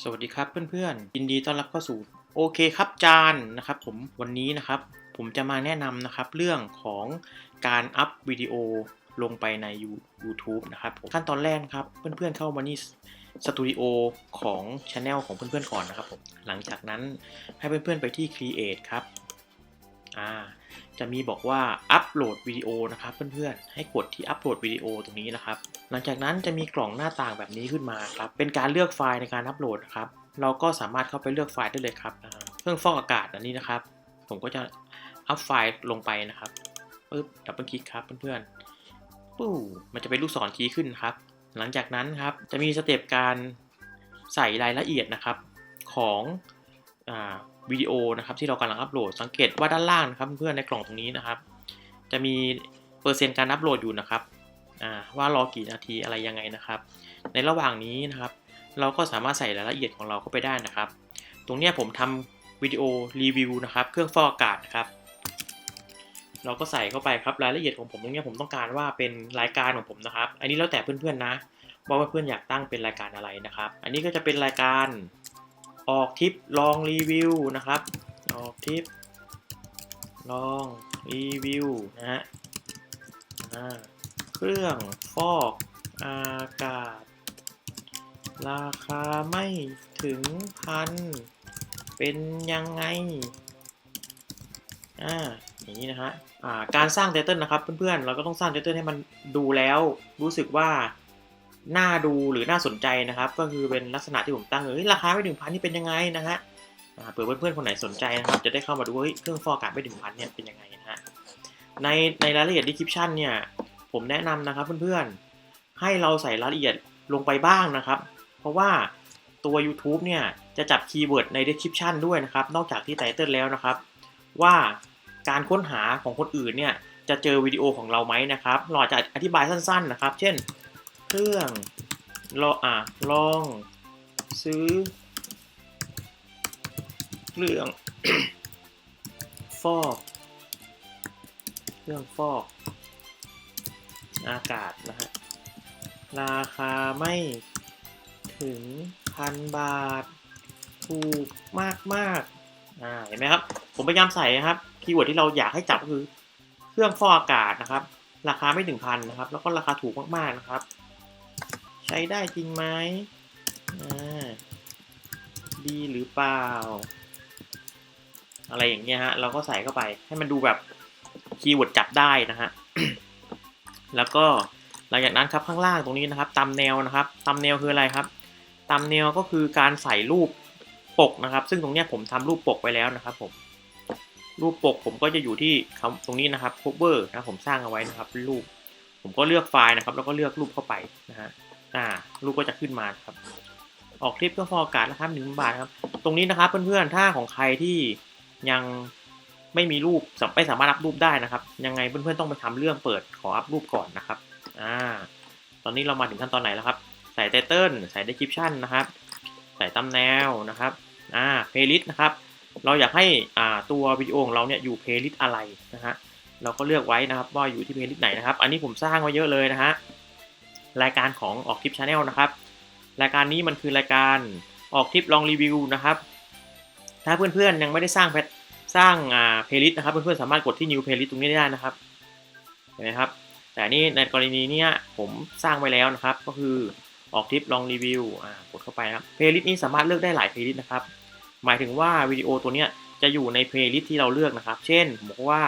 สวัสดีครับเพื่อนๆยินดีต้อนรับเข้าสู่โอเคครับจานนะครับผมวันนี้นะครับ ผมจะมาแนะนำนะครับเรื่องของการอัพวิดีโอลงไปใน YouTube นะครับขั้นตอนแรกครับเพื่อนๆเข้ามานี่สตูดิโอของช anel ของเพื่อนๆก่อนนะครับผมหลังจากนั้นให้เพื่อนๆไปที่ Create ครับอ่า จะมีบอกว่าอัปโหลดวิดีโอนะครับเพื่อนๆ ให้กดที่อัปโหลดวิดีโอตรงนี้นะครับ หลังจากนั้นจะมีกล่องหน้าต่างแบบนี้ขึ้นมาครับ เป็นการเลือกไฟล์ในการอัปโหลดนะครับ เราก็สามารถเข้าไปเลือกไฟล์ได้เลยครับเครื่องฟอกอากาศอันนี้นะครับ ผมก็จะอัพไฟล์ลงไปนะครับปึ๊บดับเบิลคลิกครับเพื่อนๆปู้มันจะเป็นลูกศรชี้ขึ้นครับ หลังจากนั้นครับจะมีสเต็ปการใส่รายละเอียดนะครับของอา วิดีโอนะครับที่เรากำลังอัปโหลด สังเกตว่าด้านล่างนะครับเพื่อนในกล่องตรงนี้นะครับ จะมีเปอร์เซ็นต์การอัปโหลดอยู่นะครับว่ารอกี่นาทีอะไรยังไงนะครับ ในระหว่างนี้นะครับ เราก็สามารถใส่รายละเอียดของเราเข้าไปได้นะครับ ตรงนี้ผมทำวิดีโอรีวิวนะครับ เครื่องฟอกอากาศนะครับ เราก็ใส่เข้าไปครับรายละเอียดของผมตรงนี้ผมต้องการว่าเป็นรายการของผมนะครับ อันนี้แล้วแต่เพื่อนๆนะว่าเพื่อนๆอยากตั้งเป็นรายการอะไรนะครับ อันนี้ก็จะเป็นรายการ ออกทริปลองรีวิวนะครับ ออกทริปลองรีวิวนะฮะอ่าเครื่องฟอกอากาศ ราคาไม่ถึงพัน เป็นยังไง อ่า อย่างนี้นะฮะ อ่า การสร้างไตเติ้ลนะครับเพื่อนๆ เราก็ต้องสร้างไตเติ้ลให้มันดูแล้วรู้สึกว่า น่าดูหรือน่าสนใจนะครับ ก็คือเป็นลักษณะที่ผมตั้งเฮ้ยราคาไม่ถึงพันนี่เป็นยังไงนะฮะเผื่อเพื่อนๆคนไหนสนใจนะครับ จะได้เข้ามาดูว่าเฮ้เครื่องฟอกอากาศไม่ถึงพันเนี่ยเป็นยังไงนะฮะในในรายละเอียด description เนี่ยผมแนะนำนะครับเพื่อนๆให้เราใส่รายละเอียดลงไปบ้างนะครับ เพราะว่าตัว YouTube เนี่ยจะจับคีย์เวิร์ดใน description ด้วยนะครับ นอกจากที่ไตเติลแล้วนะครับ ว่าการค้นหาของคนอื่นเนี่ยจะเจอวิดีโอของเราไหมนะครับเราอาจจะอธิบายสั้นๆนะครับ เช่น เครื่องลออะลอง ซื้อ เครื่องฟอกเครื่องฟอก อากาศนะฮะ ราคาไม่ถึงพันบาท ถูกมากมากๆอ่าเห็นไหมครับ ผมพยายามใส่นะครับ คีย์เวิร์ดที่เราอยากให้จับก็คือ เครื่องฟอกอากาศนะครับ ราคาไม่ถึงพันนะครับ แล้วก็ราคาถูกมากๆนะครับ ใช้ได้จริงไหมอ่าดีหรือเปล่า อะไรอย่างเงี้ยฮะ เราก็ใส่เข้าไปให้มันดูแบบคีย์เวิร์ดจับได้นะฮะ แล้วก็หลังจากนั้นครับข้างล่างตรงนี้นะครับตามแนวนะครับตามแนวคืออะไรครับตามแนวก็คือการใส่รูปปกนะครับ ซึ่งตรงเนี้ยผมทำรูปปกไว้แล้วนะครับผมรูปปกผมก็จะอยู่ที่คำตรงนี้นะครับ cover นะผมสร้างเอาไว้นะครับรูป ผมก็เลือกไฟล์นะครับ แล้วก็เลือกรูปเข้าไปนะฮะ อ่ารูปก็จะขึ้นมาครับ ออกคลิปเครื่องฟอกอากาศนะครับหนึ่งบาทครับ ตรงนี้นะครับเพื่อนๆ ถ้าของใครที่ยังไม่มีรูปไม่สามารถอัพรูปได้นะครับ ยังไงเพื่อนๆต้องไปทำเรื่องเปิดขออัพรูปก่อนนะครับ อ่า ตอนนี้เรามาถึงขั้นตอนไหนแล้วครับ ใส่ไตเติลใส่ description นะครับ ใส่ตำแนวนะครับ อ่า playlist นะครับ เราอยากให้อ่าตัววิดีโอของเราเนี่ยอยู่ playlist อะไรนะฮะ เราก็เลือกไว้นะครับว่าอยู่ที่ playlist ไหนนะครับ อันนี้ผมสร้างไว้เยอะเลยนะฮะ รายการของออกทิป Channel นะครับ รายการนี้มันคือรายการออกทิปลองรีวิวนะครับ ถ้าเพื่อนๆยังไม่ได้สร้างแพทสร้างอ่า playlist นะครับเพื่อนๆสามารถกดที่ new playlist ตรงนี้ได้นะครับเห็นไหมครับ แต่นี่ในกรณีนี้ผมสร้างไว้แล้วนะครับ ก็คือออกทิปลองรีวิวอ่ากดเข้าไปนะครับเพลย์ลิสต์นี้สามารถเลือกได้หลายเพลย์ลิสต์นะครับ หมายถึงว่าวิดีโอตัวเนี้ยจะอยู่ในเพลย์ลิสต์ที่เราเลือกนะครับ เช่นผมบอกว่า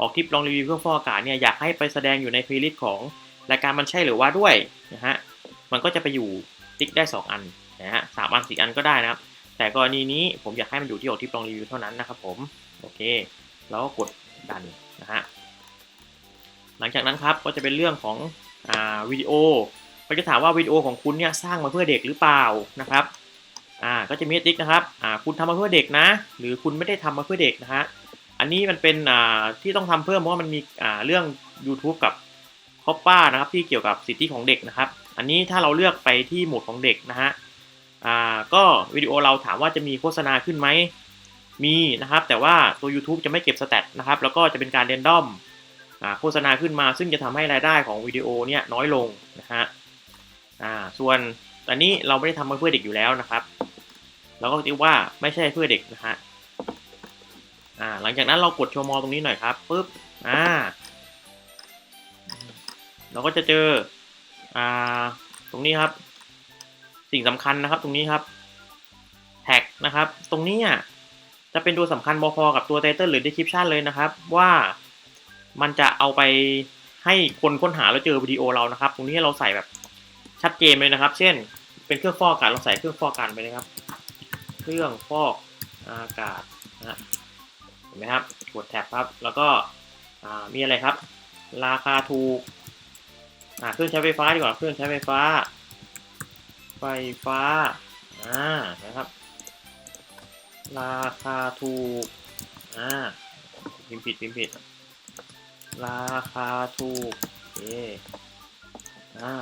ออกทิปลองรีวิวเครื่องฟอกอากาศเนี่ยอยากให้ไปแสดงอยู่ในเพลย์ลิสต์ของ รายการมันใช่หรือว่าด้วยนะฮะมันก็จะไปอยู่ติ๊กได้ 2 อันนะฮะสามอันสี่อันก็ได้นะครับ แต่กรณีนี้ผมอยากให้มันอยู่ที่ออกทริปลองรีวิวเท่านั้นนะครับผมโอเคแล้วก็กดดันนะฮะหลังจากนั้นครับก็จะเป็นเรื่องของอ่าวิดีโอก็จะถามว่าวิดีโอของคุณเนี่ยสร้างมาเพื่อเด็กหรือเปล่านะครับอ่าก็จะมีติ๊กนะครับอ่าคุณทำมาเพื่อเด็กนะ หรือคุณไม่ได้ทำมาเพื่อเด็กนะฮะอันนี้มันเป็นอ่าที่ต้องทำเพิ่มเพราะว่ามันมีอ่าเรื่อง YouTube กับ คอปป้านะครับที่เกี่ยวกับสิทธิของเด็กนะครับ อันนี้ถ้าเราเลือกไปที่หมวดของเด็กนะฮะอ่าก็วิดีโอเราถามว่าจะมีโฆษณาขึ้นไหมมีนะครับ แต่ว่าตัว YouTube จะไม่เก็บสแตทนะครับ แล้วก็จะเป็นการเรนดอมโฆษณาขึ้นมาซึ่งจะทำให้รายได้ของวิดีโอเนี่ยน้อยลงนะฮะอ่าส่วนแต่นี่เราไม่ได้ทำมาเพื่อเด็กอยู่แล้วนะครับ เราก็คิดว่าไม่ใช่เพื่อเด็กนะฮะอ่าหลังจากนั้นเรากดโชว์มอตรงนี้หน่อยครับปุ๊บอ่า เราก็จะเจออ่าตรงนี้ครับ สิ่งสำคัญนะครับตรงนี้ครับแท็กนะครับ ตรงนี้อะจะเป็นตัวสำคัญพอๆกับตัวไตเติลหรือ description เลยนะครับ ว่ามันจะเอาไปให้คนค้นหาแล้วเจอวิดีโอเรานะครับ ตรงนี้เราใส่แบบชัดเจนเลยนะครับ เช่น เป็นเครื่องฟอกอากาศเราใส่เครื่องฟอกอากาศไปเลยครับ เครื่องฟอกอากาศนะเห็นไหมครับกดแท็บครับ แล้วก็มีอะไรครับ ราคาถูก อ่าเครื่องใช้ไฟฟ้าดีกว่าเครื่องใช้ไฟฟ้า ไฟฟ้าอ่านะครับ ราคาถูกอ่าพิมพ์ผิดพิมพ์ผิด ราคาถูกโอเคอ่า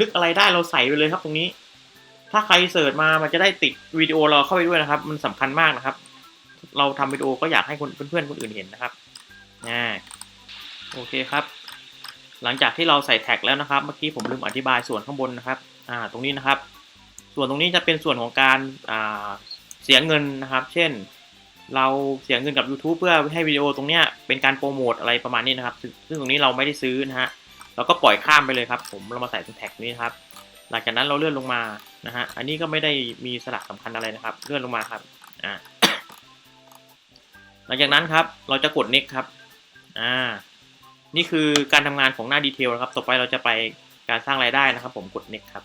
นึกอะไรได้เราใส่ไปเลยครับตรงนี้ ถ้าใครเสิร์ชมามันจะได้ติดวิดีโอเราเข้าไปด้วยนะครับ มันสำคัญมากนะครับ เราทำวิดีโอก็อยากให้คนเพื่อนๆคนอื่นเห็นนะครับอ่าโอเคครับ หลังจากที่เราใส่แท็กแล้วนะครับ เมื่อกี้ผมลืมอธิบายส่วนข้างบนนะครับอ่าตรงนี้นะครับ ส่วนตรงนี้จะเป็นส่วนของการอ่าเสียเงินนะครับ เช่น เราเสียเงินกับ YouTube เพื่อให้วิดีโอตรงเนี้ยเป็นการโปรโมทอะไรประมาณนี้นะครับ ซึ่งตรงนี้เราไม่ได้ซื้อนะฮะเราก็ปล่อยข้ามไปเลยครับ ผมเรามาใส่ตรงแท็กนี้นครับ หลังจากนั้นเราเลื่อนลงมานะฮะอันนี้ก็ไม่ได้มีสลักสำคัญอะไรนะครับ เลื่อนลงมาครับอ่าหลังจากนั้นครับเราจะกด next ครับอ่า นี่คือการทำงานของหน้าดีเทลนะครับ ต่อไปเราจะไปการสร้างรายได้นะครับ ผมกด next ครับ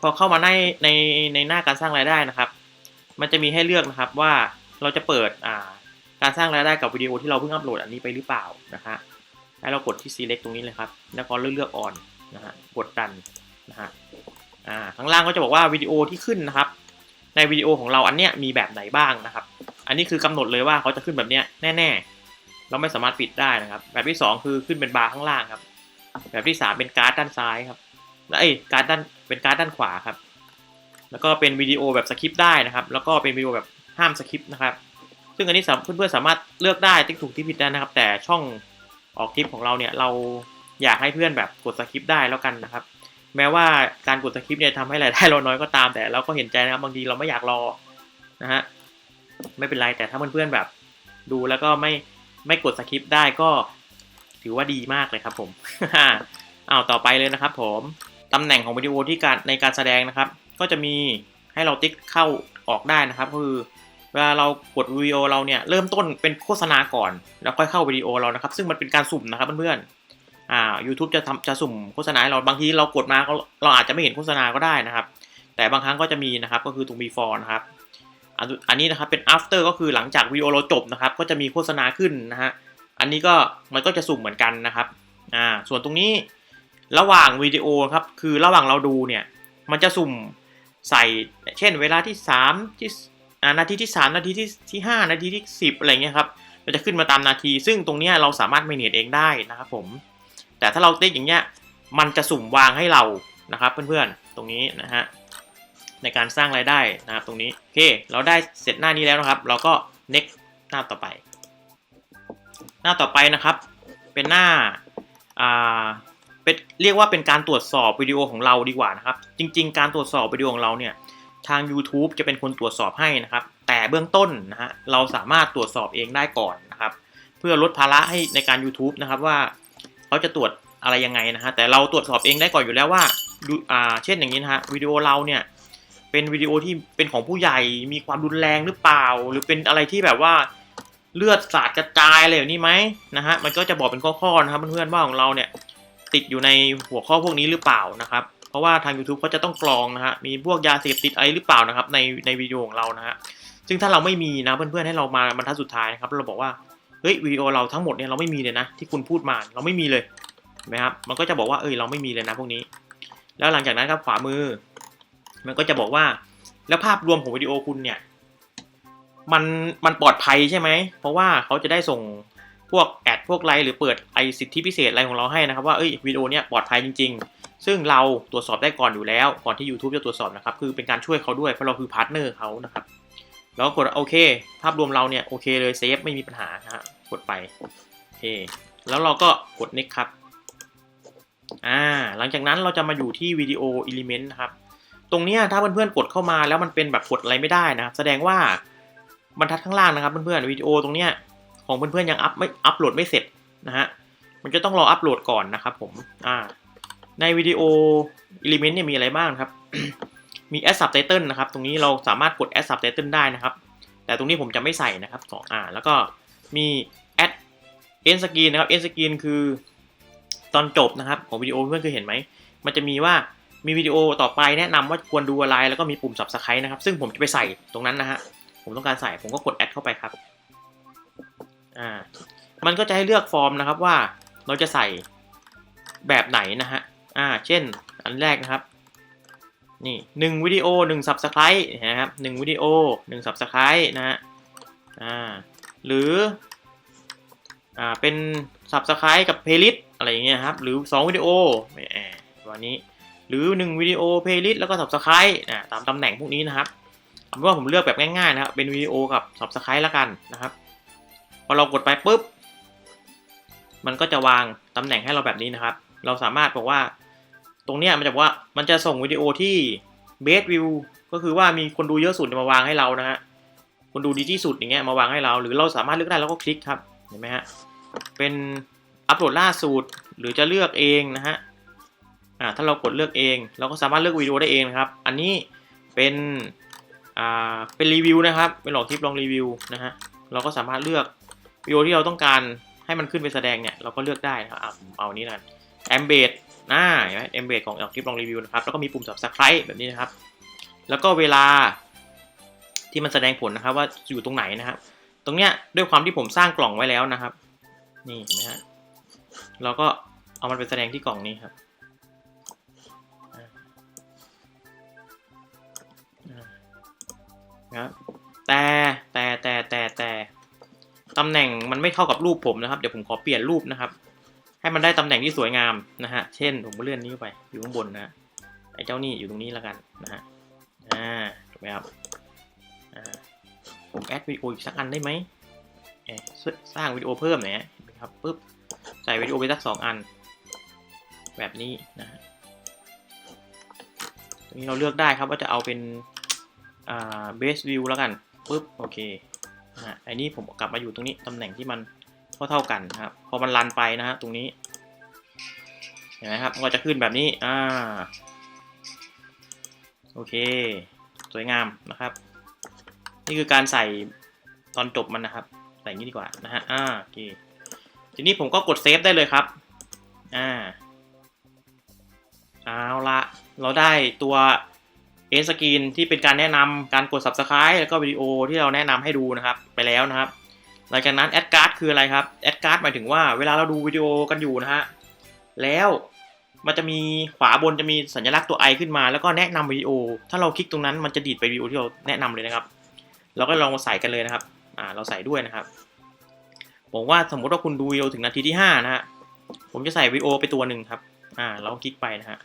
พอเข้ามาในในในหน้าการสร้างรายได้นะครับ มันจะมีให้เลือกนะครับว่าเราจะเปิดอ่าการสร้างรายได้กับวิดีโอที่เราเพิ่งอัปโหลดอันนี้ไปหรือเปล่านะฮะให้เรากดที่ select ตรงนี้เลยครับ แล้วก็เลือกเลือก on นะฮะกดดันนะฮะอ่าข้างล่างก็จะบอกว่าวิดีโอที่ขึ้นนะครับ ในวิดีโอของเราอันเนี้ยมีแบบไหนบ้างนะครับ อันนี้คือกำหนดเลยว่าเขาจะขึ้นแบบเนี้ยแน่ ๆ เราไม่สามารถปิดได้นะครับ แบบที่สองคือขึ้นเป็นบาร์ข้างล่างครับ แบบที่สามเป็นการ์ดด้านซ้ายครับแล้วไอ้การ์ดด้านเป็นการ์ดด้านขวาครับ แล้วก็เป็นวิดีโอแบบสคริปต์ได้นะครับ แล้วก็เป็นวิดีโอแบบห้ามสคริปต์นะครับ ซึ่งอันนี้เพื่อนๆสามารถเลือกได้ที่ถูกที่ผิดได้นะครับ แต่ช่องออกคลิปของเราเนี่ยเราอยากให้เพื่อนแบบกดสคริปต์ได้แล้วกันนะครับ แม้ว่าการกดสคริปต์เนี่ยทำให้รายได้เราน้อยก็ตาม แต่เราก็เห็นใจนะครับบางทีเราไม่อยากรอนะฮะไม่เป็นไรแต่ถ้าเพื่อนๆแบบดูแล้วก็ไม่ ไม่กดสคริปต์ได้ก็ถือว่าดีมากเลยครับผมเอาต่อไปเลยนะครับผมตำแหน่งของวิดีโอที่การในการแสดงนะครับ ก็จะมีให้เราติ๊กเข้าออกได้นะครับก็คือเวลาเรากดวิดีโอเราเนี่ยเริ่มต้นเป็นโฆษณาก่อน แล้วค่อยเข้าวิดีโอเรานะครับ ซึ่งมันเป็นการสุ่มนะครับเพื่อนๆอ่า YouTube จะทำจะสุ่มโฆษณาเราบางทีเรากดมาเราเราอาจจะไม่เห็นโฆษณาก็ได้นะครับ แต่บางครั้งก็จะมีนะครับก็คือตรง before นะครับ อันนี้นะครับเป็น after ก็คือหลังจากวิดีโอเราจบนะครับ ก็จะมีโฆษณาขึ้นนะฮะ อันนี้ก็มันก็จะสุ่มเหมือนกันนะครับ อ่า ส่วนตรงนี้ระหว่างวิดีโอครับ คือระหว่างเราดูเนี่ย มันจะสุ่มใส่ เช่น เวลาที่3ที่นาทีที่ 3 นาทีที่ที่ 5 นาทีที่ 10 อะไรเงี้ยครับมันจะขึ้นมาตามนาที ซึ่งตรงนี้เราสามารถเมเนจเองได้นะครับผม แต่ถ้าเราติ๊กอย่างเงี้ย มันจะสุ่มวางให้เรา นะครับเพื่อนๆ ตรงนี้นะฮะ ในการสร้างรายได้นะครับตรงนี้โอเค เราได้เสร็จหน้านี้แล้วนะครับ เราก็ next หน้าต่อไป หน้าต่อไปนะครับ เป็นหน้าอ่าเป็นเรียกว่าเป็นการตรวจสอบวิดีโอของเราดีกว่านะครับ จริง ๆ การตรวจสอบวิดีโอของเราเนี่ยทาง YouTube จะเป็นคนตรวจสอบให้นะครับ แต่เบื้องต้นนะฮะเราสามารถตรวจสอบเองได้ก่อนนะครับ เพื่อลดภาระให้ในการ YouTube นะครับว่าเขาจะตรวจอะไรยังไงนะฮะแต่เราตรวจสอบเองได้ก่อนอยู่แล้วว่าดูอ่าเช่นอย่างนี้นะฮะวิดีโอเราเนี่ย เป็นวิดีโอที่เป็นของผู้ใหญ่มีความรุนแรงหรือเปล่า หรือเป็นอะไรที่แบบว่าเลือดสาดกระจายอะไรแบบนี้ไหมนะฮะมันก็จะบอกเป็นข้อๆนะครับเพื่อนๆว่าของเราเนี่ยติดอยู่ในหัวข้อพวกนี้หรือเปล่านะครับ เพราะว่าทาง YouTube เขาจะต้องกรองนะฮะมีพวกยาเสพติดอะไรหรือเปล่านะครับ ในในวิดีโอของเรานะฮะซึ่งถ้าเราไม่มีนะเพื่อนๆให้เรามาบรรทัดสุดท้ายนะครับเราบอกว่าเฮ้ยวิดีโอเราทั้งหมดเนี่ยเราไม่มีเลยนะ ที่คุณพูดมาเราไม่มีเลยนไหมครับมันก็จะบอกว่าเอ้ยเราไม่มีเลยนะพวกนี้ แล้วหลังจากนั้นครับขวามือ มันก็จะบอกว่า แล้วภาพรวมของวิดีโอคุณเนี่ย มันมันปลอดภัยใช่ไหม เพราะว่าเขาจะได้ส่งพวกแอดพวกไลน์หรือเปิดไอสิทธิพิเศษอะไรของเราให้นะครับว่าเอ้ยวิดีโอเนี้ยปลอดภัยจริง ๆ ซึ่งเราตรวจสอบได้ก่อนอยู่แล้ว ก่อนที่ YouTube จะตรวจสอบนะครับ คือเป็นการช่วยเขาด้วยเพราะเราคือพาร์ทเนอร์เขานะครับแล้วกดโอเค ภาพรวมเราเนี่ยโอเคเลยเซฟไม่มีปัญหานะฮะกดไปโอเค แล้วเราก็กด next ครับอ่าหลังจากนั้นเราจะมาอยู่ที่วิดีโอ element นะครับ ตรงนี้ถ้าเพื่อนๆกดเข้ามาแล้วมันเป็นแบบกดอะไรไม่ได้นะครับแสดงว่าบรรทัดข้างล่างนะครับเพื่อนๆวิดีโอตรงเนี้ยของเพื่อนๆยังอัพไม่อัพโหลดไม่เสร็จนะฮะมันจะต้องรออัพโหลดก่อนนะครับผมอ่าในวิดีโอ Element เนี่ยมีอะไรบ้างครับ มี Add Subtitle นะครับ ตรงนี้เราสามารถกด Add Subtitle ได้นะครับ แต่ตรงนี้ผมจะไม่ใส่นะครับสองอ่าแล้วก็มี Add End Screen นะครับ End Screen คือตอนจบนะครับ ของวิดีโอเพื่อนเคยเห็นไหม มันจะมีว่า มีวิดีโอต่อไปแนะนำว่าควรดูอะไร แล้วก็มีปุ่ม Subscribe นะครับ ซึ่งผมจะไปใส่ตรงนั้นนะฮะ ผมต้องการใส่ผมก็กด Add เข้าไปครับ อ่า มันก็จะให้เลือกฟอร์มนะครับว่าเราจะใส่แบบไหนนะฮะ อ่า เช่น อันแรกนะครับ นี่หนึ่งวิดีโอหนึ่ง subscribe นะครับหนึ่งวิดีโอหนึ่ง subscribe นะฮะ อ่า หรือ อ่า เป็น subscribe กับ playlist อะไรอย่างเงี้ยครับ หรือ 2 วิดีโอไม่แอบวันนี้ หรือ 1 วิดีโอ playlist แล้วก็ subscribe อ่าตามตำแหน่งพวกนี้นะครับเอาเป็นว่าผมเลือกแบบง่ายๆนะครับ เป็นวิดีโอกับ subscribe แล้วกันนะครับ พอเรากดไปปุ๊บ มันก็จะวางตำแหน่งให้เราแบบนี้นะครับ เราสามารถบอกว่า ตรงเนี้ยมันจะว่ามันจะส่งวิดีโอที่ best view ก็คือว่ามีคนดูเยอะสุดมาวางให้เรานะฮะคนดูดีที่สุดอย่างเงี้ยมาวางให้เรา หรือเราสามารถเลือกได้แล้วก็คลิกครับเห็นไหมฮะเป็นอัปโหลดล่าสุดหรือจะเลือกเองนะฮะ อ่าถ้าเรากดเลือกเอง เราก็สามารถเลือกวิดีโอได้เองนะครับ อันนี้เป็นอ่าเป็นรีวิวนะครับเป็นหลอกทิปลองรีวิวนะฮะเราก็สามารถเลือกวิดีโอที่เราต้องการให้มันขึ้นไปแสดงเนี่ยเราก็เลือกได้นะครับเอาอันนี้นะแอมเบดน่าเห็นไหมแอมเบดของหลอกทิปลองรีวิวนะครับแล้วก็มีปุ่ม subscribe แบบนี้นะครับ แล้วก็เวลาที่มันแสดงผลนะครับว่าอยู่ตรงไหนนะครับ ตรงเนี้ยด้วยความที่ผมสร้างกล่องไว้แล้วนะครับ นี่เห็นไหมฮะเราก็เอามันไปแสดงที่กล่องนี้ครับ นะแต่แต่แต่แต่แต่ตำแหน่งมันไม่เข้ากับรูปผมนะครับ เดี๋ยวผมขอเปลี่ยนรูปนะครับ ให้มันได้ตำแหน่งที่สวยงามนะฮะ เช่นผมเลื่อนนี้ไปอยู่ข้างบนนะไอ้เจ้านี่อยู่ตรงนี้แล้วกันนะฮะ อ่า ถูกไหมครับอ่าผมแอดวิดีโออีกสักอันได้ไหมเอ๊ะสร้างวิดีโอเพิ่มหน่อยฮะครับปุ๊บ ใส่วิดีโอไปสักสองอัน แบบนี้นะฮะตรงนี้เราเลือกได้ครับว่าจะเอาเป็น อ่า base view แล้วกันปุ๊บโอเคนะฮะไอ้นี่ผมกลับมาอยู่ตรงนี้ตำแหน่งที่มันเท่าเท่าๆกันนะครับพอมันรันไปนะฮะตรงนี้เห็นไหมครับมันก็จะขึ้นแบบนี้อ่าโอเค สวยงามนะครับ นี่คือการใส่ตอนจบมันนะครับใส่อย่างนี้ดีกว่านะฮะอ่าโอเคทีนี้ผมก็กดเซฟได้เลยครับอ่าเอาละเราได้ตัว เอนสกรีนที่เป็นการแนะนำการกด subscribe แล้วก็วิดีโอที่เราแนะนำให้ดูนะครับไปแล้วนะครับ หลังจากนั้นแอดการ์ดคืออะไรครับแอดการ์ดหมายถึงว่าเวลาเราดูวิดีโอกันอยู่นะฮะแล้วมันจะมีขวาบนจะมีสัญลักษณ์ตัว i ขึ้นมา แล้วก็แนะนำวิดีโอ ถ้าเราคลิกตรงนั้นมันจะดีดไปวิดีโอที่เราแนะนำเลยนะครับ เราก็ลองมาใส่กันเลยนะครับอ่าเราใส่ด้วยนะครับผมว่าสมมติว่าคุณดูวิดีโอถึงนาทีที่5นะฮะผมจะใส่วิดีโอไปตัวหนึ่งครับอ่าเราคลิกไปนะฮะ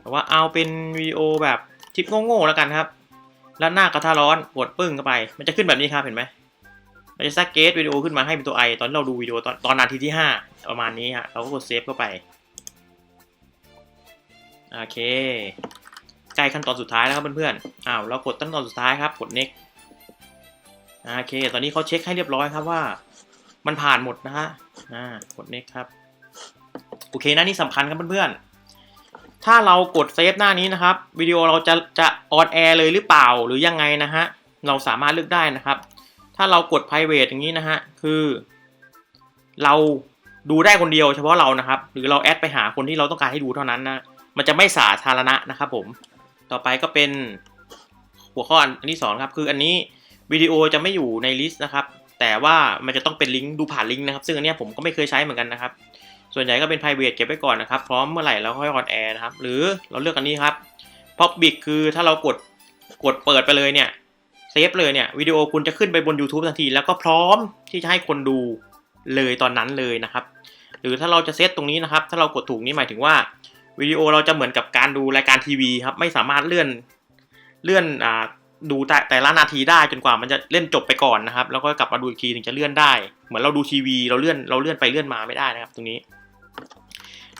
แต่ว่าเอาเป็นวิดีโอแบบ ทิปโง่ๆแล้วกันครับ แล้วหน้ากระทะร้อนกดปึ้งเข้าไป มันจะขึ้นแบบนี้ครับเห็นไหมมันจะซักเกตวิดีโอขึ้นมาให้เป็นตัวไอตอนเราดูวิดีโอตอนตอนนาทีที่ 5 ประมาณนี้ฮะเราก็กดเซฟเข้าไปโอเคใกล้ขั้นตอนสุดท้ายแล้วครับเพื่อนๆอ้าวเรากดขั้นตอนสุดท้ายครับกด next โอเค ตอนนี้เขาเช็คให้เรียบร้อยครับว่า มันผ่านหมดนะฮะอ่ากด next ครับโอเคนะนี่สำคัญครับเพื่อนๆ ถ้าเรากดเซฟหน้านี้นะครับวิดีโอเราจะจะออนแอร์เลยหรือเปล่าหรือยังไงนะฮะเราสามารถเลือกได้นะครับ ถ้าเรากด private อย่างนี้นะฮะคือ เราดูได้คนเดียวเฉพาะเรานะครับ หรือเราแอดไปหาคนที่เราต้องการให้ดูเท่านั้นนะมันจะไม่สาธารณะนะครับผมต่อไปก็เป็นหัวข้ออันที่สองครับคืออันนี้วิดีโอจะไม่อยู่ในลิสต์นะครับ แต่ว่ามันจะต้องเป็นลิงก์ดูผ่านลิงก์นะครับ ซึ่งอันนี้ผมก็ไม่เคยใช้เหมือนกันนะครับ ส่วนใหญ่ก็เป็น private เก็บไว้ก่อนนะครับ พร้อมเมื่อไหร่เราค่อยออนแอร์นะครับ หรือเราเลือกอันนี้ครับ public คือถ้าเรากดกดเปิดไปเลยเนี่ยเซฟเลยเนี่ยวิดีโอคุณจะขึ้นไปบน YouTube ทันที แล้วก็พร้อมที่จะให้คนดูเลยตอนนั้นเลยนะครับ หรือถ้าเราจะเซตตรงนี้นะครับ ถ้าเรากดถูกนี่หมายถึงว่าวิดีโอเราจะเหมือนกับการดูรายการทีวีครับไม่สามารถเลื่อนเลื่อนอ่าดูแต่แต่ละนาทีได้จนกว่ามันจะเล่นจบไปก่อนนะครับ แล้วก็กลับมาดูอีกทีถึงจะเลื่อนได้ เหมือนเราดูทีวีเราเลื่อนเราเลื่อนไปเลื่อนมาไม่ได้นะครับ ตรงนี้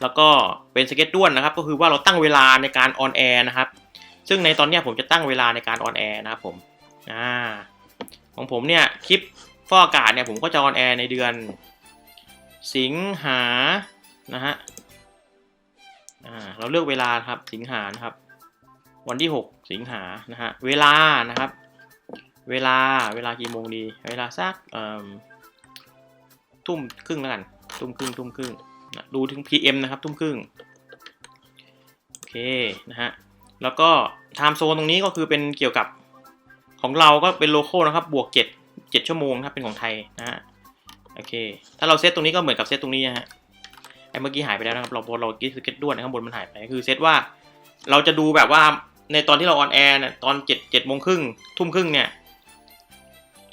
แล้วก็เป็นสเก็ตด้วนนะครับ ก็คือว่าเราตั้งเวลาในการออนแอร์นะครับ ซึ่งในตอนนี้ผมจะตั้งเวลาในการออนแอร์นะครับผมอ่าของผมเนี่ยคลิปฟอกอากาศเนี่ยผมก็จะออนแอร์ในเดือน สิงหานะฮะอ่าเราเลือกเวลาครับสิงหานะครับ วันที่ 6 สิงหานะฮะเวลานะครับ เวลาเวลากี่โมงดี เวลาสักเอ่อทุ่มครึ่งแล้วกัน ทุ่มครึ่งทุ่มครึ่ง ดูถึง PM นะครับทุ่มครึ่งโอเคนะฮะแล้วก็ไทม์โซนตรงนี้ก็คือเป็นเกี่ยวกับของเราก็เป็นโลโก้นะครับบวก 7 7 ชั่วโมงครับเป็นของไทยนะฮะโอเค ถ้าเราเซตตรงนี้ก็เหมือนกับเซตตรงนี้นะฮะไอ้เมื่อกี้หายไปแล้วนะครับเราพอเรากิ๊สเก็ตด้วยนะข้างบนมันหายไปคือเซตว่าเราจะดูแบบว่าในตอนที่เราออนแอร์เนี่ยตอนเจ็ดเจ็ดโมงครึ่งทุ่มครึ่งเนี่ย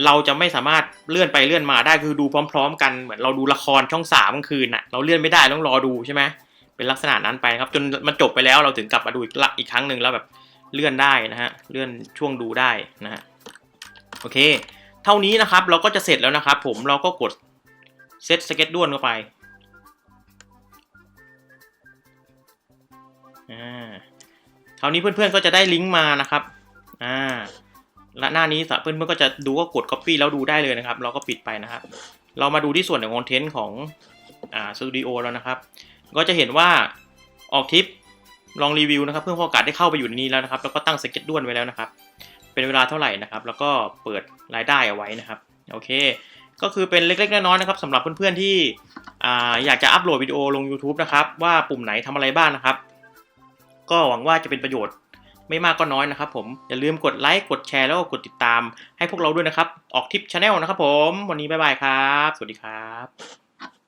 เราจะไม่สามารถเลื่อนไปเลื่อนมาได้คือดูพร้อม ๆ กันเหมือนเราดูละครช่องสามกลางคืนน่ะเราเลื่อนไม่ได้ต้องรอดูใช่ไหมเป็นลักษณะนั้นไปครับ จนมันจบไปแล้วเราถึงกลับมาดูอีกละอีกครั้งหนึ่งแล้วแบบเลื่อนได้นะฮะเลื่อนช่วงดูได้นะฮะโอเค เท่านี้นะครับเราก็จะเสร็จแล้วนะครับ ผมเราก็กดเซตสเก็ตด้วนเข้าไปอ่าคราวนี้เพื่อนๆก็จะได้ลิงก์มานะครับอ่า และหน้านี้เพื่อนๆก็จะดูก็กด Copy แล้วดูได้เลยนะครับ เราก็ปิดไปนะครับ เรามาดูที่ส่วนของคอนเทนต์ของอ่าสตูดิโอแล้วนะครับ ก็จะเห็นว่าออกทริปลองรีวิวนะครับ เพื่อนพอโอกาสได้เข้าไปอยู่ในนี้แล้วนะครับ แล้วก็ตั้งสเก็ตด้วนไว้แล้วนะครับ เป็นเวลาเท่าไหร่นะครับ แล้วก็เปิดรายได้เอาไว้นะครับ โอเค ก็คือเป็นเล็กๆน้อยๆนะครับสำหรับเพื่อนๆที่อ่าอยากจะอัปโหลดวิดีโอลง YouTube นะครับ ว่าปุ่มไหนทำอะไรบ้างนะครับ ก็หวังว่าจะเป็นประโยชน์ ไม่มากก็น้อยนะครับผม อย่าลืมกดไลค์ กดแชร์แล้วก็กดติดตามให้พวกเราด้วยนะครับ ออกทิปชาแนลนะครับผม วันนี้บ๊ายบายครับ สวัสดีครับ